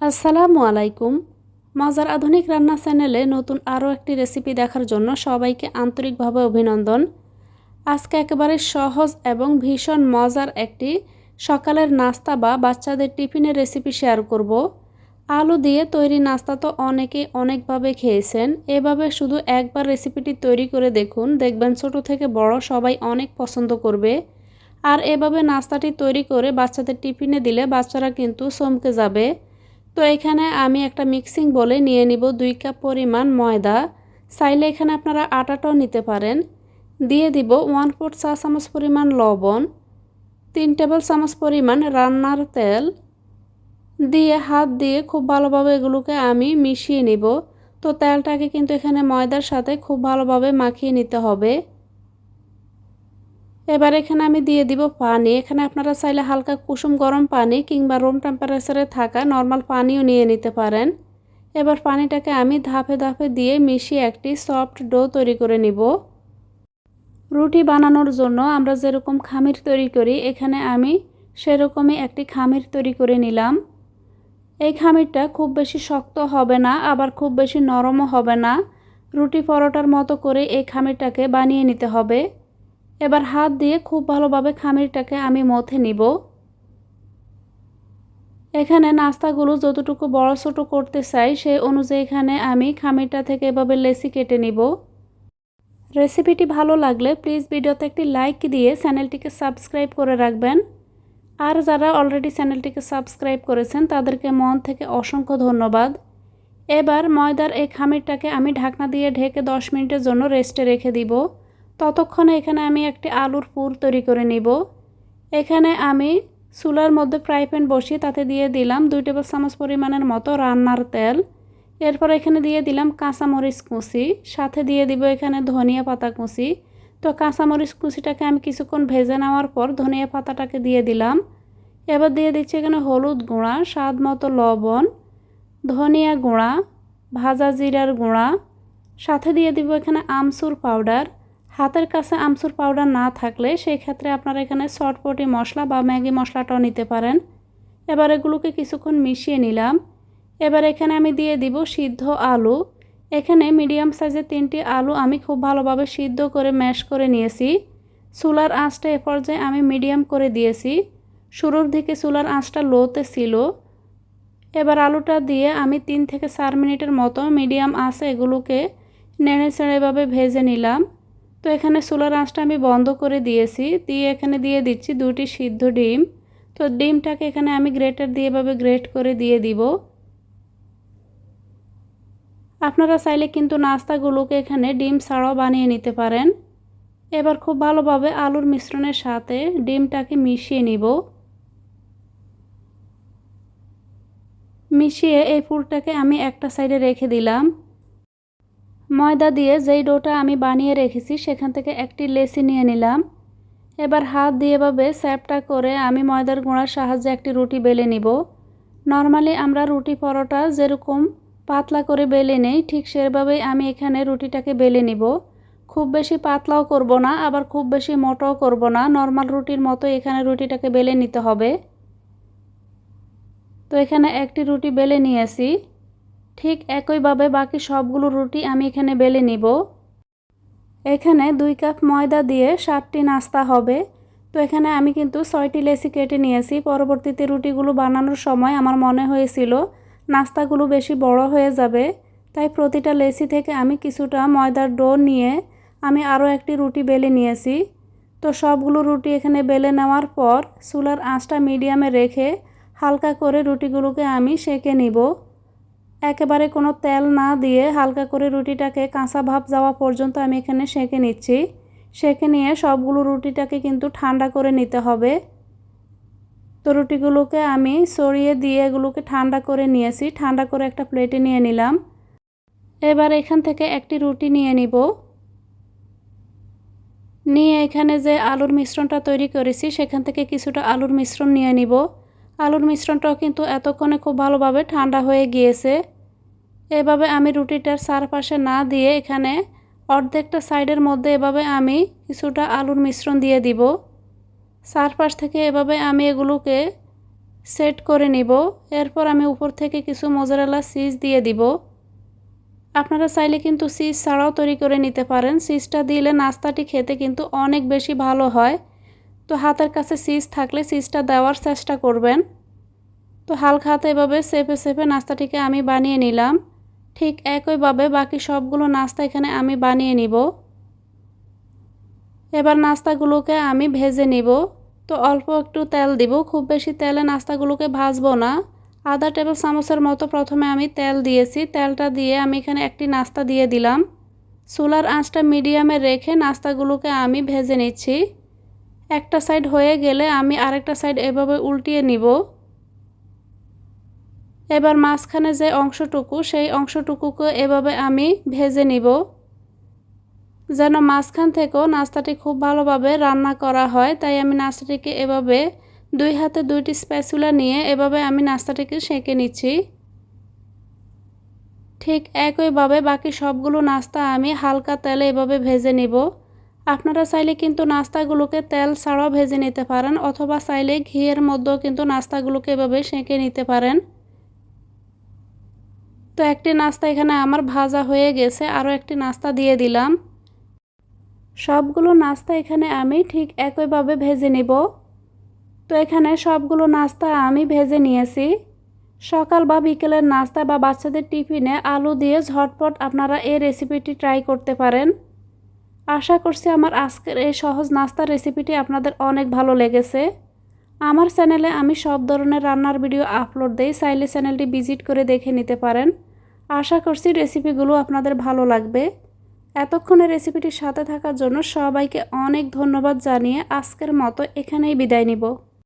আসসালামু আলাইকুম। মজার আধুনিক রান্না চ্যানেলে নতুন আরও একটি রেসিপি দেখার জন্য সবাইকে আন্তরিকভাবে অভিনন্দন। আজকে একেবারে সহজ এবং ভীষণ মজার একটি সকালের নাস্তা বা বাচ্চাদের টিফিনের রেসিপি শেয়ার করব। আলু দিয়ে তৈরি নাস্তা তো অনেকেই অনেকভাবে খেয়েছেন। এভাবে শুধু একবার রেসিপিটি তৈরি করে দেখুন, দেখবেন ছোট থেকে বড় সবাই অনেক পছন্দ করবে। আর এভাবে নাস্তাটি তৈরি করে বাচ্চাদের টিফিনে দিলে বাচ্চারা কিন্তু চমকে যাবে। তো এখানে আমি একটা মিক্সিং বলে নিয়ে নিব দুই কাপ পরিমাণ ময়দা। চাইলে এখানে আপনারা আটাটাও নিতে পারেন। দিয়ে দিব ওয়ান ফোর চা চামচ পরিমাণ লবণ, তিন টেবিল চামচ পরিমাণ রান্নার তেল। দিয়ে হাত দিয়ে খুব ভালোভাবে এগুলোকে আমি মিশিয়ে নিব। তো তেলটাকে কিন্তু এখানে ময়দার সাথে খুব ভালোভাবে মাখিয়ে নিতে হবে। এবার এখানে আমি দিয়ে দিব পানি। এখানে আপনারা চাইলে হালকা কুসুম গরম পানি কিংবা রুম টেম্পারেচারে থাকা নর্মাল পানিও নিয়ে নিতে পারেন। এবার পানিটাকে আমি ধাপে ধাপে দিয়ে মিশিয়ে একটি সফট ডো তৈরি করে নিব। রুটি বানানোর জন্য আমরা যেরকম খামির তৈরি করি, এখানে আমি সেরকমই একটি খামির তৈরি করে নিলাম। এই খামিরটা খুব বেশি শক্ত হবে না, আবার খুব বেশি নরমও হবে না। রুটি পরোটার মতো করে এই খামিরটাকে বানিয়ে নিতে হবে। এবার হাত দিয়ে খুব ভালোভাবে খামিরটাকে আমি মথে নিব। এখানে নাস্তাগুলো যতটুকু বড় ছোটো করতে চাই, সেই অনুযায়ী এখানে আমি খামিরটা থেকে এভাবে লেসি কেটে নিব। রেসিপিটি ভালো লাগলে প্লিজ ভিডিওতে একটি লাইক দিয়ে চ্যানেলটিকে সাবস্ক্রাইব করে রাখবেন। আর যারা অলরেডি চ্যানেলটিকে সাবস্ক্রাইব করেছেন, তাদেরকে মন থেকে অসংখ্য ধন্যবাদ। এবার ময়দার এই খামিরটাকে আমি ঢাকনা দিয়ে ঢেকে দশ মিনিটের জন্য রেস্টে রেখে দিব। ততক্ষণে এখানে আমি একটি আলুর পুর তৈরি করে নিব। এখানে আমি চুলার মধ্যে ফ্রাই প্যান বসিয়ে তাতে দিয়ে দিলাম দুই টেবিল চামচ পরিমাণের মতো রান্নার তেল। এরপর এখানে দিয়ে দিলাম কাঁচামরিচ কুচি, সাথে দিয়ে দিব এখানে ধনিয়া পাতা কুচি। তো কাঁচামরিচ কুচিটাকে আমি কিছুক্ষণ ভেজে নেওয়ার পর ধনিয়া পাতাটাকে দিয়ে দিলাম। এবার দিয়ে দিচ্ছি এখানে হলুদ গুঁড়া, স্বাদ মতো লবণ, ধনিয়া গুঁড়া, ভাজা জিরার গুঁড়া, সাথে দিয়ে দিব এখানে আমসুর পাউডার। হাতের কাছে আমসুর পাউডার না থাকলে সেই ক্ষেত্রে আপনারা এখানে শর্টপটি মশলা বা ম্যাগি মশলাটাও নিতে পারেন। এবার এগুলোকে কিছুক্ষণ মিশিয়ে নিলাম। এবার এখানে আমি দিয়ে দিব সিদ্ধ আলু। এখানে মিডিয়াম সাইজের তিনটি আলু আমি খুব ভালোভাবে সিদ্ধ করে ম্যাশ করে নিয়েছি। চুলার আঁচটা এ পর্যায়ে আমি মিডিয়াম করে দিয়েছি। শুরুর দিকে চুলার আঁচটা লোতে ছিল। এবার আলুটা দিয়ে আমি তিন থেকে চার মিনিটের মতো মিডিয়াম আঁচে এগুলোকে নেড়ে চেড়েভাবে ভেজে নিলাম। তো এখানে সোলার আঁচটা আমি বন্ধ করে দিয়েছি। দিয়ে এখানে দিয়ে দিচ্ছি দুটি সিদ্ধ ডিম। তো ডিমটাকে এখানে আমি গ্রেটার দিয়ে এভাবে গ্রেট করে দিয়ে দিব। আপনারা চাইলে কিন্তু নাস্তাগুলোকে এখানে ডিম ছাড়াও বানিয়ে নিতে পারেন। এবার খুব ভালোভাবে আলুর মিশ্রণের সাথে ডিমটাকে মিশিয়ে নিব। মিশিয়ে এই পুরটাকে আমি একটা সাইডে রেখে দিলাম। ময়দা দিয়ে যেই ডোটা আমি বানিয়ে রেখেছি, সেখান থেকে একটি লেসি নিয়ে নিলাম। এবার হাত দিয়ে এভাবে স্যাপটা করে আমি ময়দার গুঁড়ার সাহায্যে একটি রুটি বেলে নিব। নর্মালি আমরা রুটি পরোটা যেরকম পাতলা করে বেলে নেই, ঠিক সেভাবেই আমি এখানে রুটিটাকে বেলে নিব। খুব বেশি পাতলাও করব না, আবার খুব বেশি মোটাও করব না, নর্মাল রুটির মতো এখানে রুটিটাকে বেলে নিতে হবে। তো এখানে একটি রুটি বেলে নিয়েছি। ঠিক একইভাবে বাকি সবগুলো রুটি আমি এখানে বেলে নিব। এখানে দুই কাপ ময়দা দিয়ে সাতটি নাস্তা হবে। তো এখানে আমি কিন্তু ছয়টি লেসি কেটে নিয়েছি। পরবর্তীতে রুটিগুলো বানানোর সময় আমার মনে হয়েছিল নাস্তাগুলো বেশি বড় হয়ে যাবে। তাই প্রতিটা লেসি থেকে আমি কিছুটা ময়দার ডো নিয়ে আমি আরও একটি রুটি বেলে নিয়েছি। তো সবগুলো রুটি এখানে বেলে নেওয়ার পর চুলার আঁচটা মিডিয়ামে রেখে হালকা করে রুটিগুলোকে আমি সেঁকে নিব। একেবারে কোনো তেল না দিয়ে হালকা করে রুটিটাকে কাঁচা ভাব যাওয়া পর্যন্ত আমি এখানে সেঁকে নিচ্ছি। সেঁকে নিয়ে সবগুলো রুটিটাকে কিন্তু ঠান্ডা করে নিতে হবে। তো রুটিগুলোকে আমি সরিয়ে দিয়ে এগুলোকে ঠান্ডা করে নিয়েছি। ঠান্ডা করে একটা প্লেটে নিয়ে নিলাম। এবার এখান থেকে একটি রুটি নিয়ে নিব। নিয়ে এখানে যে আলুর মিশ্রণটা তৈরি করেছি, সেখান থেকে কিছুটা আলুর মিশ্রণ নিয়ে নিব। আলুর মিশ্রণটাও কিন্তু এতক্ষণে খুব ভালোভাবে ঠান্ডা হয়ে গিয়েছে। এভাবে আমি রুটিটার চারপাশে না দিয়ে এখানে অর্ধেকটা সাইডের মধ্যে এভাবে আমি কিছুটা আলুর মিশ্রণ দিয়ে দিব। চারপাশ থেকে এভাবে আমি এগুলোকে সেট করে নিব। এরপর আমি উপর থেকে কিছু মোজারেলা চিজ দিয়ে দিব। আপনারা চাইলে কিন্তু চিজ ছাড়াও তৈরি করে নিতে পারেন। চিজটা দিলে নাস্তাটি খেতে কিন্তু অনেক বেশি ভালো হয়। তো হাতের কাছে চিজ থাকলে সিজটা দেওয়ার চেষ্টা করবেন। তো হালকা হাতে এভাবে সেপে সেপে নাস্তাটিকে আমি বানিয়ে নিলাম। ঠিক একইভাবে বাকি সবগুলো নাস্তা এখানে আমি বানিয়ে নিব। এবার নাস্তাগুলোকে আমি ভেজে নিব। তো অল্প একটু তেল দিব, খুব বেশি তেলে নাস্তাগুলোকে ভাজবো না। আধা টেবিল চামচের মতো প্রথমে আমি তেল দিয়েছি। তেলটা দিয়ে আমি এখানে একটি নাস্তা দিয়ে দিলাম। চুলার আঁচটা মিডিয়ামে রেখে নাস্তাগুলোকে আমি ভেজে নিচ্ছি। একটা সাইড হয়ে গেলে আমি আরেকটা সাইড এভাবে উল্টিয়ে নিব। এবার মাঝখানে যে অংশটুকু, সেই অংশটুকুকে এভাবে আমি ভেজে নিব। যেন মাঝখান থেকেও নাস্তাটি খুব ভালোভাবে রান্না করা হয়, তাই আমি নাস্তাটিকে এভাবে দুই হাতে দুইটি স্প্যাচুলা নিয়ে এভাবে আমি নাস্তাটিকে সেঁকে নিচ্ছি। ঠিক একইভাবে বাকি সবগুলো নাস্তা আমি হালকা তেলে এভাবে ভেজে নিব। আপনারা চাইলে কিন্তু নাস্তাগুলোকে তেল ছাড়াও ভেজে নিতে পারেন, অথবা চাইলে ঘিয়ের মধ্যেও কিন্তু নাস্তাগুলোকে এভাবে সেঁকে নিতে পারেন। তো একটি নাস্তা এখানে আমার ভাজা হয়ে গেছে, আরও একটি নাস্তা দিয়ে দিলাম। সবগুলো নাস্তা এখানে আমি ঠিক একইভাবে ভেজে নিব। তো এখানে সবগুলো নাস্তা আমি ভেজে নিয়েছি। সকাল বা বিকেলের নাস্তা বা বাচ্চাদের টিফিনে আলু দিয়ে ঝটপট আপনারা এই রেসিপিটি ট্রাই করতে পারেন। আশা করছি আমার আজকের এই সহজ নাস্তার রেসিপিটি আপনাদের অনেক ভালো লেগেছে। আমার চ্যানেলে আমি সব ধরনের রান্নার ভিডিও আপলোড দেই, চাইলে চ্যানেলটি ভিজিট করে দেখে নিতে পারেন। আশা করছি রেসিপিগুলো আপনাদের ভালো লাগবে। এতক্ষণে রেসিপিটির সাথে থাকার জন্য সবাইকে অনেক ধন্যবাদ জানিয়ে আজকের মতো এখানেই বিদায় নিব।